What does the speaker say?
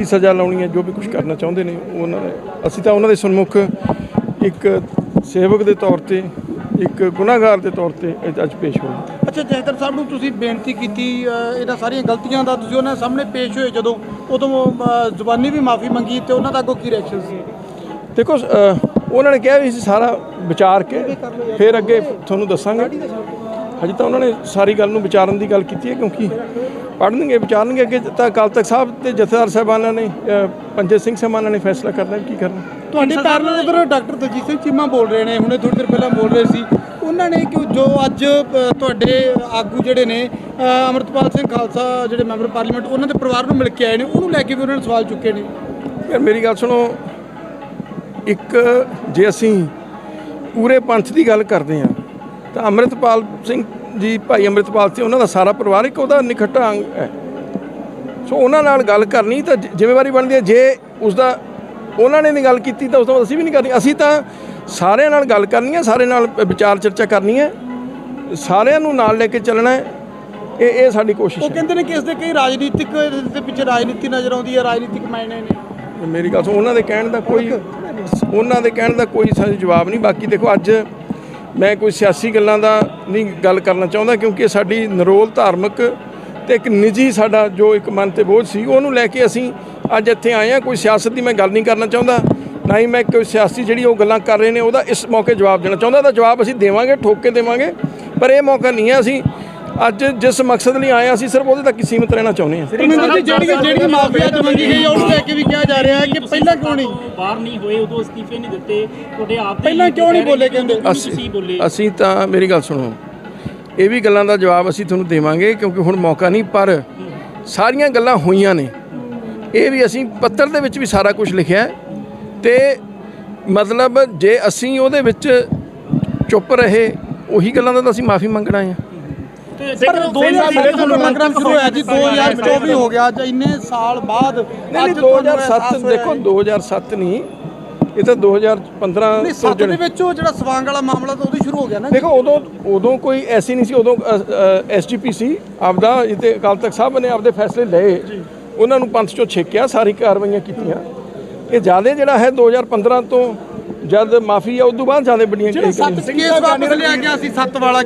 ਕੀ ਸਜ਼ਾ ਲਾਉਣੀ ਹੈ ਜੋ ਵੀ ਕੁਝ ਕਰਨਾ ਚਾਹੁੰਦੇ ਨੇ ਉਹ ਉਹਨਾਂ ਨੇ ਅਸੀਂ ਤਾਂ ਉਹਨਾਂ ਦੇ ਸਨਮੁਖ ਇੱਕ ਸੇਵਕ ਦੇ ਤੌਰ ਤੇ ਇੱਕ ਗੁਨਾਹਗਾਰ ਦੇ ਤੌਰ ਤੇ ਅੱਜ ਪੇਸ਼ ਹੋਏ ਅੱਛਾ ਜੈਦਰ ਸਾਹਿਬ ਨੂੰ ਤੁਸੀਂ ਬੇਨਤੀ ਕੀਤੀ ਇਹਨਾਂ ਸਾਰੀਆਂ ਗਲਤੀਆਂ ਦਾ ਤੁਸੀਂ ਉਹਨਾਂ ਸਾਹਮਣੇ ਪੇਸ਼ ਹੋਏ ਜਦੋਂ ਉਦੋਂ ਜ਼ੁਬਾਨੀ ਵੀ ਮਾਫੀ ਮੰਗੀ ਤੇ ਉਹਨਾਂ ਦਾ ਅੱਗੋਂ ਕੀ ਰਿਐਕਸ਼ਨ ਸੀ? ਦੇਖੋ ਉਹਨਾਂ ਨੇ ਕਿਹਾ ਵੀ ਅਸੀਂ ਸਾਰਾ ਵਿਚਾਰ ਕੇ ਫਿਰ ਅੱਗੇ ਤੁਹਾਨੂੰ ਦੱਸਾਂਗੇ। ਹਜੇ ਤਾਂ ਉਹਨਾਂ ਨੇ ਸਾਰੀ ਗੱਲ ਨੂੰ ਵਿਚਾਰਨ ਦੀ ਗੱਲ ਕੀਤੀ ਹੈ ਕਿਉਂਕਿ ਪੜ੍ਹਨਗੇ ਵਿਚਾਰਨਗੇ ਅੱਗੇ ਤਾਂ ਅਕਾਲ ਤਖਤ ਸਾਹਿਬ ਤੇ ਜਥੇਦਾਰ ਸਾਹਿਬਾਨਾਂ ਨੇ ਪੰਜੇ ਸਿੰਘ ਸਾਹਿਬਾਨਾਂ ਨੇ ਫੈਸਲਾ ਕਰਨਾ ਵੀ ਕੀ ਕਰਨਾ। ਤੁਹਾਡੇ ਪੈਰਲਲ ਉਧਰ ਡਾਕਟਰ ਦਲਜੀਤ ਸਿੰਘ ਚੀਮਾ ਬੋਲ ਰਹੇ ਨੇ ਹੁਣੇ ਥੋੜੀ ਦੇਰ ਪਹਿਲਾਂ ਬੋਲ ਰਹੇ ਸੀ। ਉਹਨਾਂ ਨੇ ਕਿ ਜੋ ਅੱਜ ਤੁਹਾਡੇ ਆਗੂ ਜਿਹੜੇ ਨੇ ਅਮਰਤਪਾਲ ਸਿੰਘ ਖਾਲਸਾ ਜਿਹੜੇ ਮੈਂਬਰ ਪਾਰਲੀਮੈਂਟ ਉਹਨਾਂ ਦੇ ਪਰਿਵਾਰ ਨੂੰ ਮਿਲ ਕੇ ਆਏ ਨੇ ਉਹਨੂੰ ਲੈ ਕੇ ਵੀ ਉਹਨਾਂ ਨੇ ਸਵਾਲ ਚੁੱਕੇ ਨੇ। ਯਾਰ ਮੇਰੀ ਗੱਲ ਸੁਣੋ ਇੱਕ ਜੇ ਅਸੀਂ ਪੂਰੇ ਪੰਥ ਦੀ ਗੱਲ ਕਰਦੇ ਹਾਂ ਤਾਂ ਅੰਮ੍ਰਿਤਪਾਲ ਸਿੰਘ ਜੀ ਭਾਈ ਅੰਮ੍ਰਿਤਪਾਲ ਸਿੰਘ ਉਹਨਾਂ ਦਾ ਸਾਰਾ ਪਰਿਵਾਰ ਇੱਕ ਉਹਦਾ ਨਿਖੱਟਾ ਅੰਗ ਹੈ। ਸੋ ਉਹਨਾਂ ਨਾਲ ਗੱਲ ਕਰਨੀ ਤਾਂ ਜ਼ਿੰਮੇਵਾਰੀ ਬਣਦੀ ਹੈ। ਜੇ ਉਸ ਦਾ ਉਹਨਾਂ ਨੇ ਨਹੀਂ ਗੱਲ ਕੀਤੀ ਤਾਂ ਉਸ ਤੋਂ ਅਸੀਂ ਵੀ ਨਹੀਂ ਕਰਨੀ। ਅਸੀਂ ਤਾਂ ਸਾਰਿਆਂ ਨਾਲ ਗੱਲ ਕਰਨੀ ਹੈ ਸਾਰੇ ਨਾਲ ਵਿਚਾਰ ਚਰਚਾ ਕਰਨੀ ਹੈ। ਸਾਰਿਆਂ ਨੂੰ ਨਾਲ ਲੈ ਕੇ ਚੱਲਣਾ ਹੈ। ਇਹ ਇਹ ਸਾਡੀ ਕੋਸ਼ਿਸ਼ ਉਹ ਹੈ। ਕਹਿੰਦੇ ਨੇ ਕਿ ਇਸ ਦੇ ਕਈ ਰਾਜਨੀਤਿਕ ਦੇ ਪਿੱਛੇ ਰਾਜਨੀਤੀ ਨਜ਼ਰ ਆਉਂਦੀ ਹੈ ਰਾਜਨੀਤਿਕ ਮਾਇਨੇ ਨੇ। ਮੇਰੀ ਗੱਲ ਸੁਣ ਉਹਨਾਂ ਦੇ ਕਹਿਣ ਦਾ ਕੋਈ ਉਹਨਾਂ ਦੇ ਕਹਿਣ ਦਾ ਕੋਈ ਸਾਨੂੰ ਜਵਾਬ ਨਹੀਂ। ਬਾਕੀ ਦੇਖੋ ਅੱਜ ਮੈਂ ਕੋਈ ਸਿਆਸੀ ਗੱਲਾਂ ਦਾ ਨਹੀਂ ਗੱਲ ਕਰਨਾ ਚਾਹੁੰਦਾ ਕਿਉਂਕਿ ਸਾਡੀ ਨਰੋਲ ਧਾਰਮਿਕ ਤੇ ਇੱਕ ਨਿੱਜੀ ਸਾਡਾ ਜੋ ਇੱਕ ਮਨ ਤੇ ਬੋਝ ਸੀ, ਉਹਨੂੰ ਲੈ ਕੇ ਅਸੀਂ ਅੱਜ ਇੱਥੇ ਆਏ ਆ ਕੋਈ ਸਿਆਸਤ ਦੀ ਮੈਂ ਗੱਲ ਨਹੀਂ ਕਰਨਾ ਚਾਹੁੰਦਾ, ਨਾ ਹੀ ਮੈਂ ਕੋਈ ਸਿਆਸੀ ਜਿਹੜੀ ਉਹ ਗੱਲਾਂ ਕਰ ਰਹੇ ਨੇ, ਉਹਦਾ ਇਸ ਮੌਕੇ ਜਵਾਬ ਦੇਣਾ ਚਾਹੁੰਦਾ। ਤਾਂ ਜਵਾਬ ਅਸੀਂ ਦੇਵਾਂਗੇ, ਠੋਕ ਕੇ ਦੇਵਾਂਗੇ, ਪਰ ਇਹ ਮੌਕਾ ਨਹੀਂ ਹੈ ਅਸੀਂ ਅੱਜ ਜਿਸ ਮਕਸਦ ਲਈ ਆਏ ਹਾਂ ਅਸੀਂ ਸਿਰਫ ਉਹਦੇ ਤੱਕ ਹੀ ਸੀਮਿਤ ਰਹਿਣਾ ਚਾਹੁੰਦੇ ਹਾਂ। ਪਰਮਿੰਦਰ ਜੀ ਜਿਹੜੀ ਜਿਹੜੀ ਮਾਫੀ ਅੱਜ ਮੰਗੀ ਗਈ ਉਹਨੂੰ ਲੈ ਕੇ ਵੀ ਕਿਹਾ ਜਾ ਰਿਹਾ ਹੈ ਕਿ ਪਹਿਲਾਂ ਕਿਉਂ ਨਹੀਂ? ਬਾਹਰ ਨਹੀਂ ਹੋਏ ਉਦੋਂ ਅਸਤੀਫੇ ਨਹੀਂ ਦਿੱਤੇ। ਤੁਹਾਡੇ ਆਪ ਦੇ ਪਹਿਲਾਂ ਕਿਉਂ ਨਹੀਂ ਬੋਲੇ ਕਹਿੰਦੇ? ਅਸੀਂ ਤੁਸੀਂ ਬੋਲੇ। ਅਸੀਂ ਤਾਂ ਮੇਰੀ ਗੱਲ ਸੁਣੋ। ਇਹ ਵੀ ਗੱਲਾਂ ਦਾ ਜਵਾਬ ਅਸੀਂ ਤੁਹਾਨੂੰ ਦੇਵਾਂਗੇ ਕਿਉਂਕਿ ਹੁਣ ਮੌਕਾ ਨਹੀਂ ਪਰ ਸਾਰੀਆਂ ਗੱਲਾਂ ਹੋਈਆਂ ਨੇ। ਇਹ ਵੀ ਅਸੀਂ ਪੱਤਰ ਦੇ ਵਿੱਚ ਵੀ ਸਾਰਾ ਕੁਝ ਲਿਖਿਆ ਤੇ ਮਤਲਬ ਜੇ ਅਸੀਂ ਉਹਦੇ ਵਿੱਚ ਚੁੱਪ ਰਹੇ ਉਹੀ ਗੱਲਾਂ ਦਾ ਤਾਂ ਅਸੀਂ ਮਾਫੀ ਮੰਗਣਾ ਹੈ। ਪਰ 2007 ਤੋਂ ਪ੍ਰੋਗਰਾਮ ਸ਼ੁਰੂ ਹੋਇਆ ਜੀ 2024 ਹੋ ਗਿਆ ਅੱਜ ਇੰਨੇ ਸਾਲ ਬਾਅਦ ਨਹੀਂ ਨਹੀਂ ਅੱਜ ਤੁਹਾਨੂੰ ਅਹਿਸਾਸ 2007 ਹੋਇਆ ਦੇਖੋ ਹੈ। 2007 ਨਹੀਂ ਇਹ ਤਾਂ 2015 ਨਹੀਂ ਤੋਂ ਸੱਤ ਦੇ ਜਿਹੜੇ- ਵਿੱਚ ਉਹ ਜਿਹੜਾ ਸਵਾਂਗ ਵਾਲਾ ਮਾਮਲਾ ਤਾਂ ਉਦੋਂ ਸ਼ੁਰੂ ਹੋ ਗਿਆ ਨਾ ਦੇਖੋ ਉਦੋਂ ਉਦੋਂ ਕੋਈ ਐਸੀ ਨਹੀਂ ਸੀ ਉਦੋਂ ਐਸਜੀਪੀ ਸੀ ਆਪਦਾ ਜਿੱਤੇ ਅਕਾਲ ਤਖਤ ਸਾਹਿਬ ਨੇ ਆਪਦੇ ਫੈਸਲੇ ਲਏ ਉਹਨਾਂ ਨੂੰ ਪੰਥ ਚੋਂ ਛੇਕਿਆ ਸਾਰੀ ਕਾਰਵਾਈਆਂ ਕੀਤੀਆਂ। ਇਹ ਜ਼ਿਆਦਾ ਜਿਹੜਾ ਹੈ 2015 ਤੋਂ ਜਦ ਮਾਫੀ ਆ ਉਸ ਤੋਂ ਬਾਅਦ ਜ਼ਿਆਦਾ ਵੱਡੀਆਂ ਕੇਸ ਸੱਤ ਕੇਸ ਵਾਪਸ ਲਿਆ ਗਿਆ ਸੀ ਸੱਤ ਵਾਲਾ